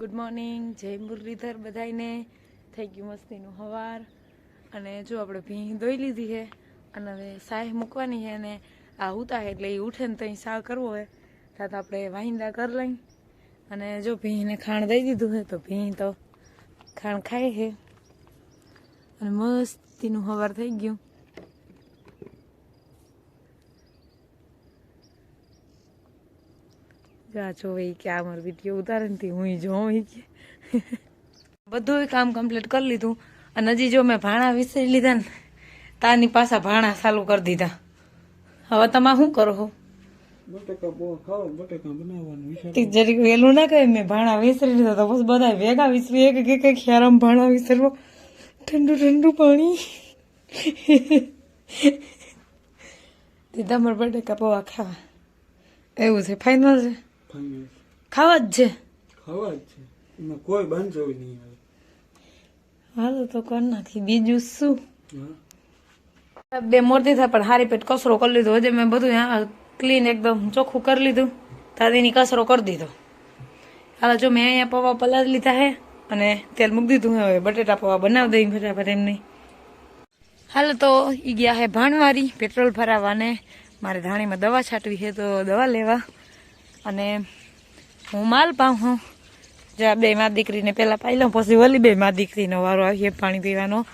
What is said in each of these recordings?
Good morning જય મુરલીધર બધાયને. થઈ ગયું મસ્તીનું હવાર. અને જો આપણે ભીં ધોઈ લીધી છે, અને હવે સાહ મૂકવાની છે, અને આ ઉતા એટલે એ ઉઠે ને તો સા કરવો હોય. ત્યાં તો આપણે વાહિંદા કરી લઈ. અને જો ભીંને ખાણ દઈ દીધું છે, તો ભીં તો ખાણ ખાય છે. અને મસ્તીનું હવાર થઈ ગયું. જા જોવે કે આ મારો વીડિયો ઉતારે ને હું જોઉં કે. બધું કામ કમ્પ્લીટ કરી લીધું. અને હજી જો મેં ભાણા વિસરી લીધા ને તાની પાછા ભાણા ચાલુ કરી દીધા. હવે તમે શું કરો હો? જરીક ના કહે મેં ભાણા વિસરી લીધા તો બસ બધા ભેગા વિસરી એક એક ખ્યારામ ભાણા વિસરવો. ઠંડુ ઠંડુ પાણી. તે તમારે બટેકા પૌવા ખાવા. એવું છે ફાઇનલ છે? ખાવા જ છે. ખાવા જ છે. એમાં કોઈ બાંધો નહીં આવે. હાલો તો કર નાખી. બીજું શું? બે મોરતી થાય પણ હારી પેટ કચરો કરી લીધો. હજે મેં બધું ક્લીન એકદમ ચોખ્ખું કરી લીધું. દાદીની કચરો કરી દીધો. હાલો જો મેં અહીંયા પૌવા પલાળી લીધા હે અને તેલ મૂકી દીધું હવે બટેટા પૌવા બનાવી દઈ ફટાફટ એમની. હાલ તો ઈ ગયા હે ભાણવારી પેટ્રોલ ભરાવવા ને મારે ધાણીમાં દવા છાંટવી છે તો દવા લેવા. અને હું માલ પાઉં હું જ્યાં બે મા દીકરીને પહેલાં પાઈ લઉં પછી વલી બે મા દીકરીનો વારો આવીએ પાણી પીવાનો.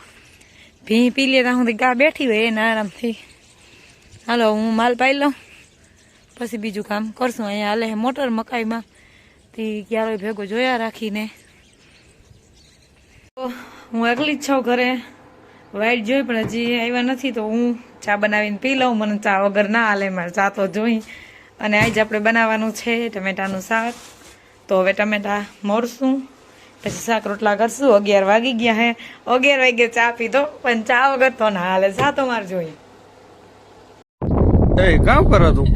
ભી પી લે, ત્યાં સુધી ગા બેઠી હોય એના આરામથી. હાલો, હું માલ પાઈ લઉં પછી બીજું કામ કરશું. અહીંયા હાલે મોટર મકાઈમાં. તે ક્યારેય ભેગો જોયા રાખીને. હું એકલી જ છું ઘરે. વાઈટ જોઈ પણ હજી આવ્યા નથી, તો હું ચા બનાવીને પી લઉં. મને ચા વગર ના હાલે, મારે ચા તો જોઈ. અને આજે આપણે બનાવવાનું છે ટમેટાનું શાક. તો હવે ટમેટા મોરશું પછી શાક રોટલા કરશું. અગિયાર વાગી ગયા હે. અગિયાર વાગે ચા પીધો પણ ચા વગર તો ના હાલે. ચા તો મારે જોઈ એ કામ કરો તું?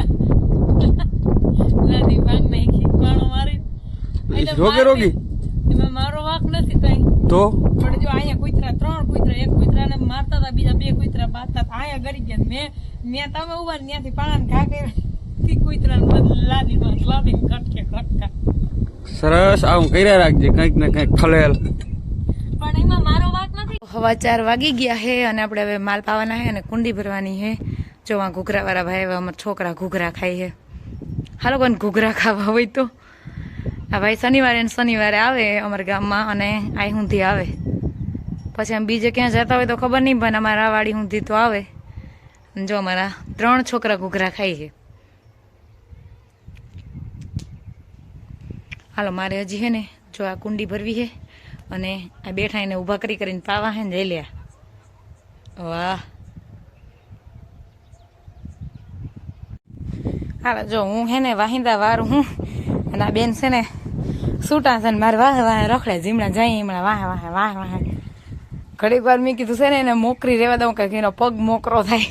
નદી ભાગ નાખી માણો મારી. રોગે રોગી? એમાં મારો વાક નથી કઈ. તો? પણ જો અહીંયા કુતરા ત્રણ કુતરા એક કુતરાને મારતા હતા બીજા બે કુતરા બાંધતા હતા. અહીંયા ગરી ગયા મેં. મેં તમે ઊભા ત્યાંથી પાણા ઘા કરી સરસ આવું કર્યા રાખજે કંઈક ને કંઈક ખલેલ. પણ એમાં મારો વાક નથી. હવા ચાર વાગી ગયા હે અને આપણે હવે માલ પાવાના હે અને કુંડી ભરવાની હે. જો આ ઘૂઘરા વાળા ભાઈ હવે અમારા છોકરા ઘૂઘરા ખાય હે. હાલો કોને ઘૂઘરા ખાવા હોય તો? આ ભાઈ શનિવારે ને શનિવારે આવે અમારા ગામમાં અને આ ઊંધી આવે. પછી આમ બીજે ક્યાં જતા હોય તો ખબર નહીં પણ અમારા વાળી વાડી ઊંધી તો આવે. જો અમારા ત્રણ છોકરા ઘૂઘરા ખાઈ છે. હાલો, મારે હજી હે ને જો આ કુંડી ભરવી છે અને આ બેઠા એને ઊભા કરી કરીને પાવા હે ને જઈ લ્યા. વાહ. હાલો, જો હું હે ને વાહિંદા વાર હું અને આ બેન છે ને સૂટા છે ને મારે વાહે વાહે રખડે જીમણા જાય હમણાં વાહે વાહે વાહે વાહે. ઘડીક વાર મેં કીધું છે ને એને મોકરી રહેવા દઉં કે એનો પગ મોકરો થાય.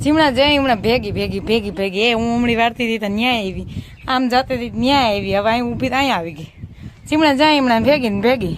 જીમણા જાય હમણાં ભેગી ભેગી ભેગી ભેગી. એ હું હમણાં વારતી હતી ત્યાં આવી આમ જતી હતી ત્યાં આવી, હવે અહીં ઊભી ત્યાં આવી ગઈ. ચીમણા જાય, હમણાં ભેગી ને ભેગી.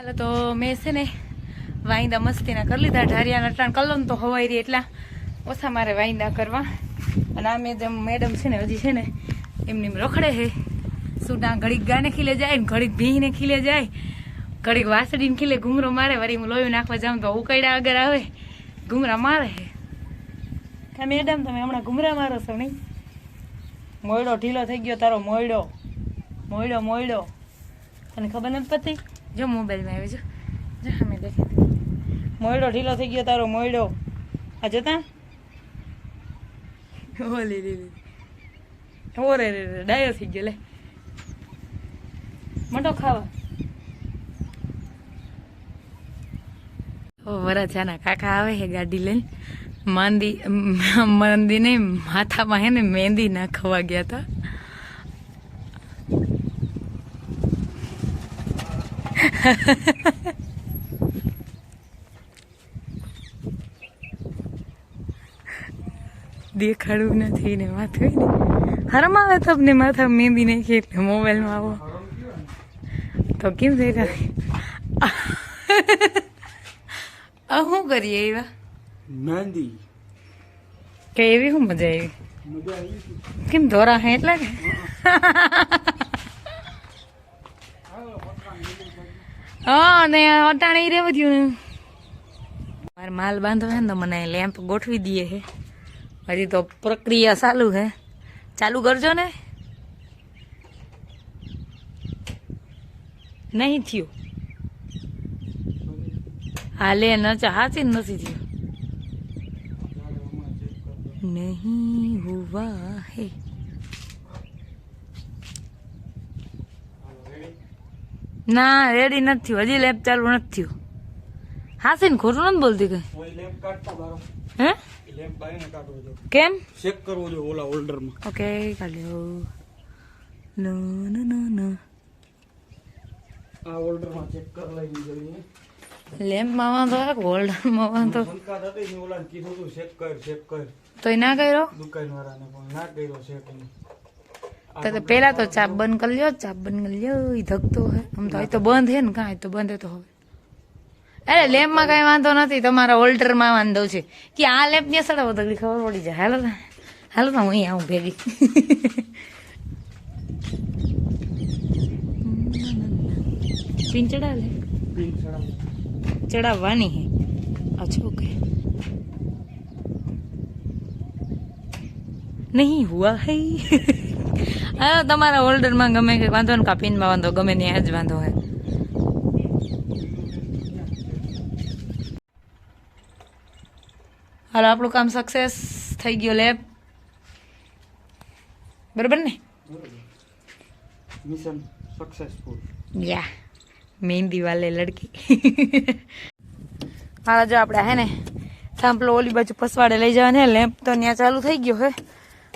હાલો તો મેં છે ને વાઈંદા મસ્તીના કરી લીધા. ઢારિયાના અટાણ કલમ તો હવાઈ રહી એટલા. ઓછા મારે વાઈંદા કરવા. અને આ મેડમ મેડમ છે ને હજી છે ને એમની રખડે છે. સુડા ઘડીક ગાને ખીલે જાય ને ઘડીક ભીને ખીલે જાય. ઘડીક વાસડીને ખીલે ઘૂમરો મારે. વળી હું લોહી નાખવા જાઉં તો ઉકળ્યા આગળ આવે. ઘૂમરા મારે છે. કા મેડમ, તમે હમણાં ઘૂમરા મારો છો નહીં? મોયડો ઢીલો થઈ ગયો તારો, મોયડો. મોયડો મોયડો. તને ખબર નથી પતી? જો મોબાઈલમાં આવી જો. જો અમે દેખી મોયડો ઢીલો થઈ ગયો તારો મોયડો. આ જતા ઓલી લી ઓ રે રે રે ડાયો થઈ ગયો લે. મોટો ખાવા. ઓ વરાછાના કાકા આવે હે ગાડી લઈને. માંદી માંદી નહીં માથામાં હે ને મહેંદી નાખવા ગયા હતા દેખાડું નથી ને માથું ને. હરમ આવે તમને માથા મહેંદી નાખી એટલે મોબાઈલમાં આવો. તો કેમ થઈ આ શું કરીએ એવા મહેંદી. કે એવી શું મજા આવી? કેમ ધોરા હે એટલા કે? હા ને અટાણે રેવું થયું મારે માલ બાંધો હે ને તો મને લેમ્પ ગોઠવી દઈએ હે. હજી તો પ્રક્રિયા ચાલુ હે. ચાલુ કરજો ને. નહીં થયું. હાલે, ન હાચી નથી થયું. નહીં હુઆ હે. ના રેડી નથી થયું. હજી લેબ ચાલુ નથી થયું. હાસી ને ખોટું નથી બોલતી કઈ લેમ્પ હે? લેમ્પ કેમ? ચેક કરવો જોઈએ ઓલા હોલ્ડરમાં ઓકે કાઢ્યો નો નો નો નો. આ હોલ્ડરમાં ચેક કરી લઈ જોઈએ. લેમ્પમાં વાંધો હે હોલ્ડરમાં વાંધો તો ઓલા કીધું તું ચેક કર ચેક કર. તોય ના કર્યો? દુકાન વાળાને પણ ના કર્યો ચેક તો તો પેલા તો ચાપ બંધ કરી લ્યો ચાપ બંધ કરી લ્યો એ ધકતો હે. આમ તો અહીં તો બંધ હે ને કાંઈ તો બંધ તો હવે. અરે લેમ્પમાં કાંઈ વાંધો નથી તમારા હોલ્ડરમાં વાંધો છે. કે આ લેમ્પ ને સડાવો તો ખબર પડી જાય. હાલો ને. હાલો તો હું અહીં આવું ભેગી. પિન ચડાવો? ચડાવવાની હે? અચ્છા ઓકે નહીં હુઆ હે. હા તમારા હોલ્ડરમાં ગમે કે વાંધો ને કા પિનમાં વાંધો ગમે ત્યાં જ વાંધો હે હાલો આપણું કામ સક્સેસ થઈ ગયો લેબ બરોબર ને? મિશન સક્સેસફુલ યા મહેંદી વાલે લડકી. હાલો જો આપણે હે ને થાંભલો ઓલી બાજુ પસવાડે લઈ જવાને લેમ્પ તો ત્યાં ચાલુ થઈ ગયો હે.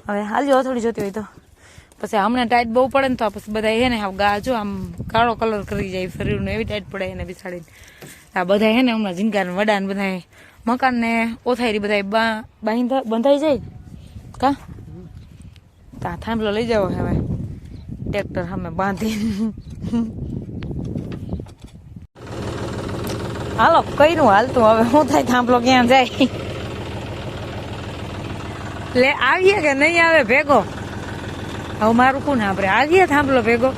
હવે હાલજો થોડી જોતી હોય તો. પછી હમણાં ટાઈટ બહુ પડે ને તો પછી બધા હે ને આમ ગા જો આમ કાળો કલર કરી જાય શરીરનો એવી ટાઈટ પડે એને બિસાડીને. આ બધા હે ને હમણાં ઝીંકાર વડાને બધા મકાન ને ઓથાયરી બધા બાંધા બંધાઈ જાય. કા? ત્યાં થાંભલો લઈ જાવ હવે. ટ્રેક્ટર અમે બાંધી હાલો કઈનું હાલતું. હવે શું થાય થાંભલો ક્યાં જાય? લે, આવીએ કે નહીં આવે? ભેગો. હવે મારું કોણ આપણે આવીએ થાંભલો ભેગો.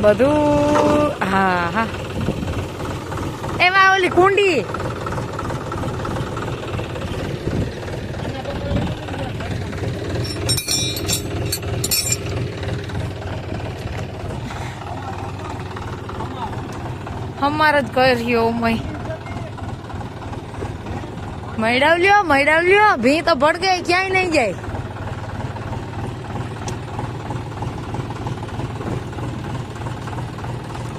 બધું, હા હા. એમાં ઓલી કુંડી. અમારે જ કર્યો મય મૈડાવ લ્યો મૈડાવ લ્યો ભી તો ભડકે ક્યાંય નહીં જાય.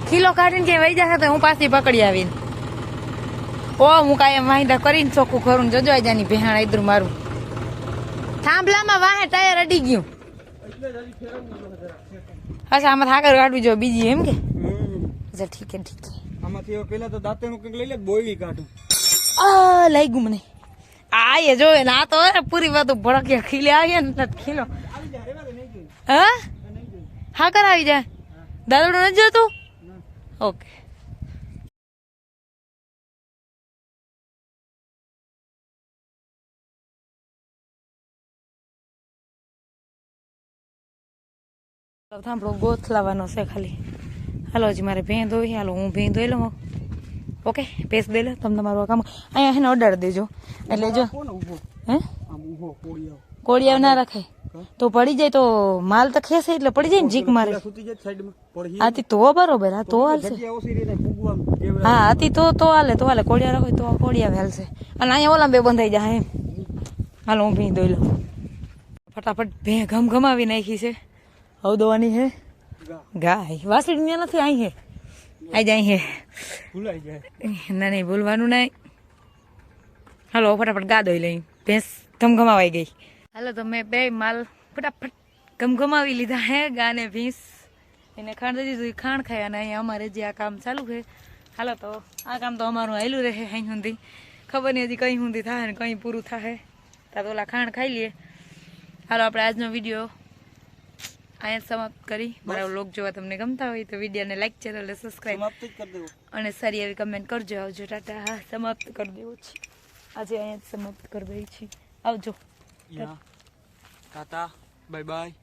ખીલો કાઢીને ક્યાંય વહી જશે તો હું પાછી પકડી આવીને. ઓ હું કાંઈ વાંધા કરીને ચોખ્ખું ખરું ને જજો આજાની ભેહાણ આદરું મારું. થાંભલામાં વાહે ટાયર અડી ગયું. અચ્છા આમાં થાકર કાઢવી જો બીજી એમ કે? ઠીક છે ઠીક. આમાંથી પેલા તો દાંતેનું કંઈક લઈ લે બોયલી કાઢું. આ લઈ ગયું મને. આ એ જો ના તો પૂરી વાત ભડક્યા ખીલે આવીએ ને ખીલો. હા? હા, કર આવી જાય. દાદોડું નથી જોતું? ઓકે. થાંભળો ગોથલાવાનો છે ખાલી. હાલો, હજી મારે ભેં ધોઈ હાલો, હું ભેં ધોઈ લઉં. ઓકે પેસ દઈ લે તમે તમારું કામ અહીંયા એને ઓર્ડર દેજો. એટલે જો હે? આમ કોળિયા. ના રાખે. તો પડી જાય તો માલ તો ખેસે એટલે પડી જાય ને જીક મારે. આથી તો બરોબર હા તો હાલશે. હા આથી તો તો હાલે તો હાલે કોળિયા રાખો તો કોળિયા હાલશે. અને અહીંયા ઓલા બે બંધાઈ જાય એમ. હાલો હું ભી દોઈ લઉં. ફટાફટ ભે ઘમ ઘમાવી નાખી છે. હવ દોવાની હે. ગા. ગાય વાસળી ત્યાં નથી અહીં હે. આઈ જાય હે. ભૂલાઈ જાય. ના નહીં ભૂલવાનું નહીં. હાલો ફટાફટ ગા દોઈ લઈ. ભેંસ ધમઘમાવાઈ ગઈ. હાલો તો મેં બે માલ ફટાફટ ગમઘમાવી લીધા હે ગા ને ભેંસ. એને ખાંડ દઈ દીધું ખાંડ ખાણ ખાય અને અહીંયા અમારે જે આ કામ ચાલુ છે. હાલો તો આ કામ તો અમારું હાલ્યું રહે અહીં સુધી. ખબર નહીં હજી કંઈ સુધી થાય ને કંઈ પૂરું થાય. તા તો ઓલા ખાંડ ખાઈ લઈએ. હાલો આપણે આજનો વીડિયો અહીંયા સમાપ્ત કરી. મારા વ્લોગ જોવા તમને ગમતા હોય તો વિડીયોને લાઈક ચેનલને સબસ્ક્રાઈબ અને સારી એવી કમેન્ટ કરજો. આવજો ટાટા. હા સમાપ્ત કરી દેવો છે. આજે અહીંયા સમાપ્ત કરી દઈ છીએ. આવજો. ટાટા. Bye bye